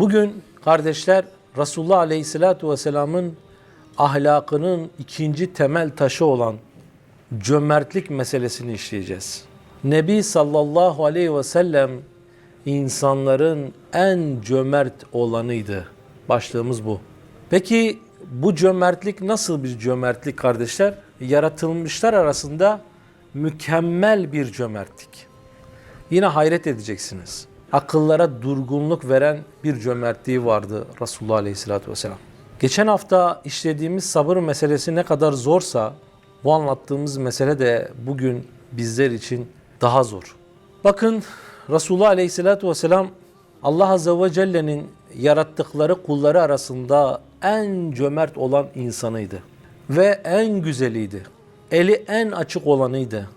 Bugün kardeşler Resulullah Aleyhisselatü Vesselam'ın ahlakının ikinci temel taşı olan cömertlik meselesini işleyeceğiz. Nebi sallallahu aleyhi ve sellem insanların en cömert olanıydı. Başlığımız bu. Peki bu cömertlik nasıl bir cömertlik kardeşler? Yaratılmışlar arasında mükemmel bir cömertlik. Yine hayret edeceksiniz. Akıllara durgunluk veren bir cömertliği vardı Resulullah Aleyhisselatü Vesselam. Geçen hafta işlediğimiz sabır meselesi ne kadar zorsa bu anlattığımız mesele de bugün bizler için daha zor. Bakın Resulullah Aleyhisselatü Vesselam Allah Azze ve Celle'nin yarattıkları kulları arasında en cömert olan insanıydı. Ve en güzeliydi. Eli en açık olanıydı.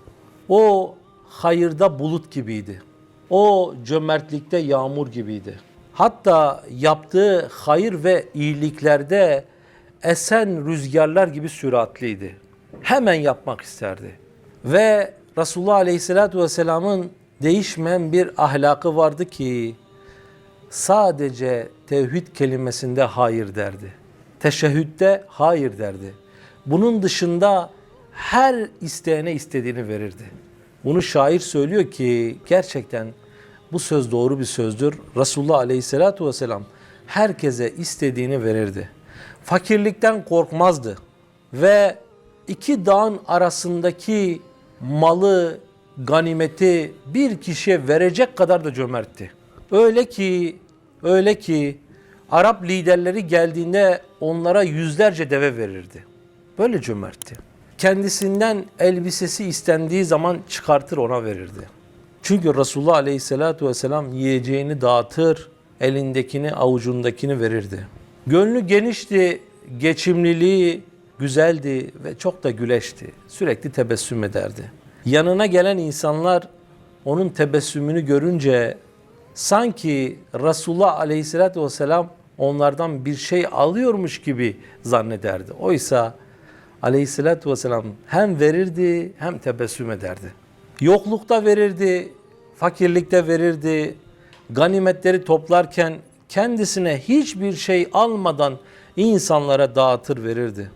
O hayırda bulut gibiydi. O cömertlikte yağmur gibiydi. Hatta yaptığı hayır ve iyiliklerde esen rüzgarlar gibi süratliydi. Hemen yapmak isterdi. Ve Resulullah Aleyhisselatü Vesselam'ın değişmeyen bir ahlakı vardı ki sadece tevhid kelimesinde hayır derdi. Teşehhütte hayır derdi. Bunun dışında her isteyene istediğini verirdi. Bunu şair söylüyor ki gerçekten bu söz doğru bir sözdür. Resulullah Aleyhisselatü Vesselam herkese istediğini verirdi. Fakirlikten korkmazdı ve iki dağın arasındaki malı, ganimeti bir kişiye verecek kadar da cömertti. Öyle ki, öyle ki Arap liderleri geldiğinde onlara yüzlerce deve verirdi. Böyle cömertti. Kendisinden elbisesi istendiği zaman çıkartır ona verirdi. Çünkü Resulullah Aleyhisselatü Vesselam yiyeceğini dağıtır, elindekini avucundakini verirdi. Gönlü genişti, geçimliliği güzeldi ve çok da güleşti. Sürekli tebessüm ederdi. Yanına gelen insanlar onun tebessümünü görünce sanki Resulullah Aleyhisselatü Vesselam onlardan bir şey alıyormuş gibi zannederdi. Oysa Aleyhisselatü Vesselam hem verirdi hem tebessüm ederdi. Yoklukta verirdi, fakirlikte verirdi, ganimetleri toplarken kendisine hiçbir şey almadan insanlara dağıtır verirdi.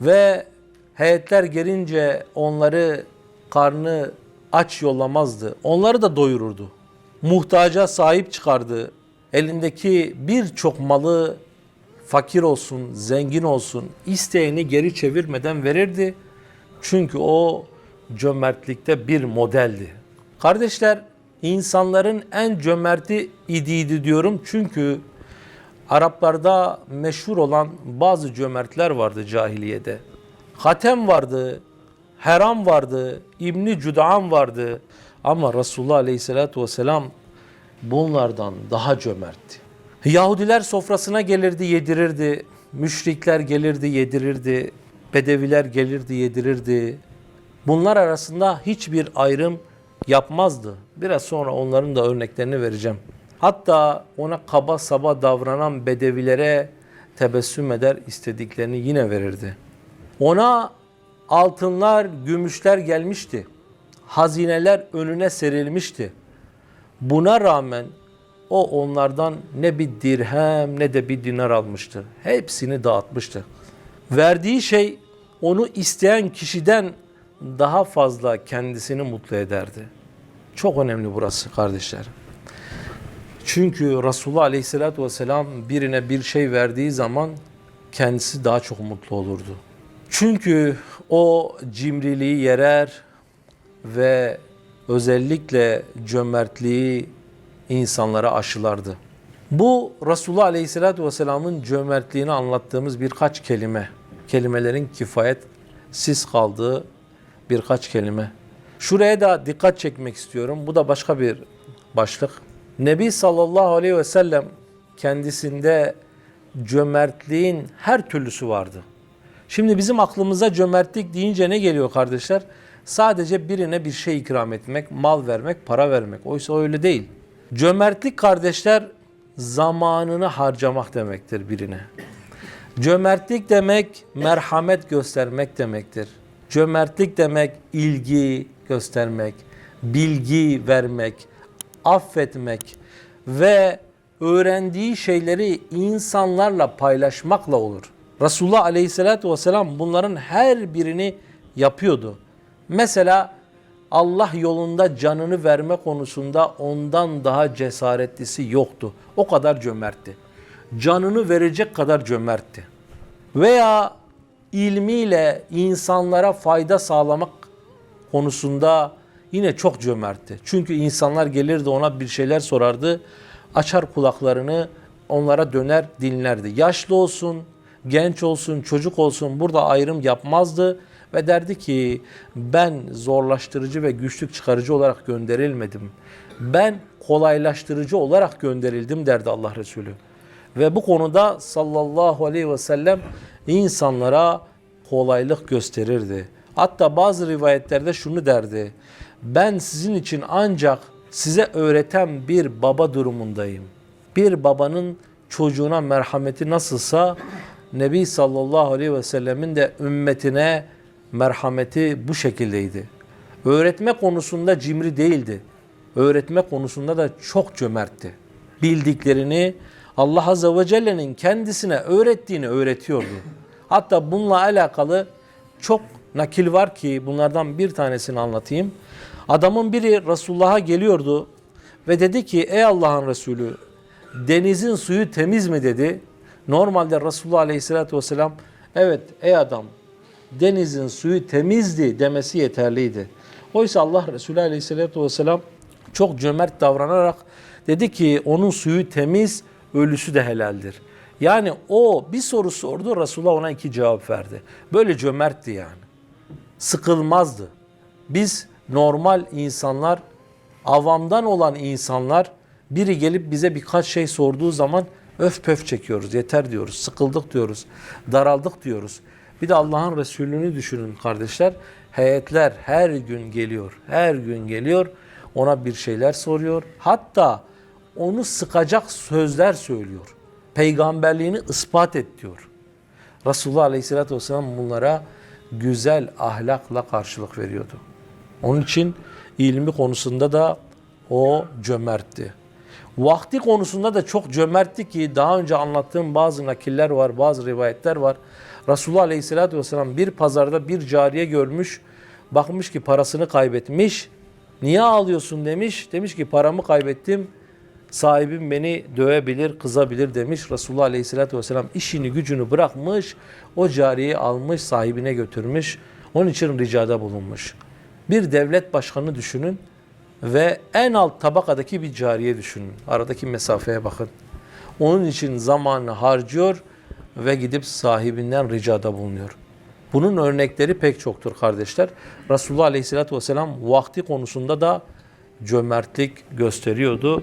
Ve heyetler gelince onları karnı aç yollamazdı. Onları da doyururdu. Muhtaca sahip çıkardı. Elindeki birçok malı fakir olsun, zengin olsun isteyeni geri çevirmeden verirdi. Çünkü o cömertlikte bir modeldi. Kardeşler insanların en cömerti idiydi diyorum çünkü Araplarda meşhur olan bazı cömertler vardı cahiliyede. Hatem vardı, Heram vardı, İbni Cud'an vardı. Ama Resulullah Aleyhisselatü Vesselam bunlardan daha cömertti. Yahudiler sofrasına gelirdi, yedirirdi. Müşrikler gelirdi, yedirirdi. Bedeviler gelirdi, yedirirdi. Bunlar arasında hiçbir ayrım yapmazdı. Biraz sonra onların da örneklerini vereceğim. Hatta ona kaba saba davranan bedevilere tebessüm eder, istediklerini yine verirdi. Ona altınlar, gümüşler gelmişti. Hazineler önüne serilmişti. Buna rağmen o onlardan ne bir dirhem ne de bir dinar almıştı. Hepsini dağıtmıştı. Verdiği şey onu isteyen kişiden daha fazla kendisini mutlu ederdi. Çok önemli burası kardeşler. Çünkü Resulullah Aleyhisselatü Vesselam birine bir şey verdiği zaman kendisi daha çok mutlu olurdu. Çünkü o cimriliği yerer ve özellikle cömertliği insanlara aşılardı. Bu Resulullah Aleyhisselatü Vesselam'ın cömertliğini anlattığımız birkaç kelime. Kelimelerin kifayetsiz kaldığı birkaç kelime. Şuraya da dikkat çekmek istiyorum. Bu da başka bir başlık. Nebi sallallahu aleyhi ve sellem kendisinde cömertliğin her türlüsü vardı. Şimdi bizim aklımıza cömertlik deyince ne geliyor kardeşler? Sadece birine bir şey ikram etmek, mal vermek, para vermek. Oysa öyle değil. Cömertlik kardeşler zamanını harcamak demektir birine. Cömertlik demek merhamet göstermek demektir. Cömertlik demek ilgi göstermek, bilgi vermek, affetmek ve öğrendiği şeyleri insanlarla paylaşmakla olur. Resulullah Aleyhisselatü Vesselam bunların her birini yapıyordu. Mesela Allah yolunda canını verme konusunda ondan daha cesaretlisi yoktu. O kadar cömertti. Canını verecek kadar cömertti. Veya ilmiyle insanlara fayda sağlamak konusunda yine çok cömertti. Çünkü insanlar gelirdi ona bir şeyler sorardı. Açar kulaklarını onlara döner dinlerdi. Yaşlı olsun, genç olsun, çocuk olsun burada ayrım yapmazdı ve derdi ki ben zorlaştırıcı ve güçlük çıkarıcı olarak gönderilmedim. Ben kolaylaştırıcı olarak gönderildim derdi Allah Resulü. Ve bu konuda sallallahu aleyhi ve sellem insanlara kolaylık gösterirdi. Hatta bazı rivayetlerde şunu derdi. Ben sizin için ancak size öğreten bir baba durumundayım. Bir babanın çocuğuna merhameti nasılsa Nebi sallallahu aleyhi ve sellemin de ümmetine merhameti bu şekildeydi. Öğretme konusunda cimri değildi. Öğretme konusunda da çok cömertti. Bildiklerini Allah Azze ve Celle'nin kendisine öğrettiğini öğretiyordu. Hatta bununla alakalı çok nakil var ki bunlardan bir tanesini anlatayım. Adamın biri Resulullah'a geliyordu ve dedi ki ey Allah'ın Resulü denizin suyu temiz mi dedi. Normalde Resulullah Aleyhisselatü Vesselam evet ey adam denizin suyu temizdi demesi yeterliydi. Oysa Allah Resulü Aleyhisselatü Vesselam çok cömert davranarak dedi ki onun suyu temiz, ölüsü de helaldir. Yani o bir soru sordu, Resulullah ona iki cevap verdi. Böyle cömertti yani. Sıkılmazdı. Biz normal insanlar, avamdan olan insanlar biri gelip bize birkaç şey sorduğu zaman öf pöf çekiyoruz, yeter diyoruz, sıkıldık diyoruz, daraldık diyoruz. Bir de Allah'ın Resulü'nü düşünün kardeşler. Heyetler her gün geliyor, her gün geliyor. Ona bir şeyler soruyor. Hatta onu sıkacak sözler söylüyor. Peygamberliğini ispat et diyor. Resulullah Aleyhisselatü Vesselam bunlara güzel ahlakla karşılık veriyordu. Onun için ilmi konusunda da o cömertti. Vakti konusunda da çok cömertti ki daha önce anlattığım bazı nakiller var, bazı rivayetler var. Resulullah Aleyhisselatü Vesselam bir pazarda bir cariye görmüş, bakmış ki parasını kaybetmiş. Niye ağlıyorsun demiş. Demiş ki paramı kaybettim. Sahibim beni dövebilir, kızabilir demiş. Resulullah Aleyhisselatü Vesselam işini gücünü bırakmış. O cariyeyi almış, sahibine götürmüş. Onun için ricada bulunmuş. Bir devlet başkanı düşünün ve en alt tabakadaki bir cariye düşünün. Aradaki mesafeye bakın. Onun için zamanını harcıyor ve gidip sahibinden ricada bulunuyor. Bunun örnekleri pek çoktur kardeşler. Resulullah Aleyhisselatü Vesselam vakti konusunda da cömertlik gösteriyordu.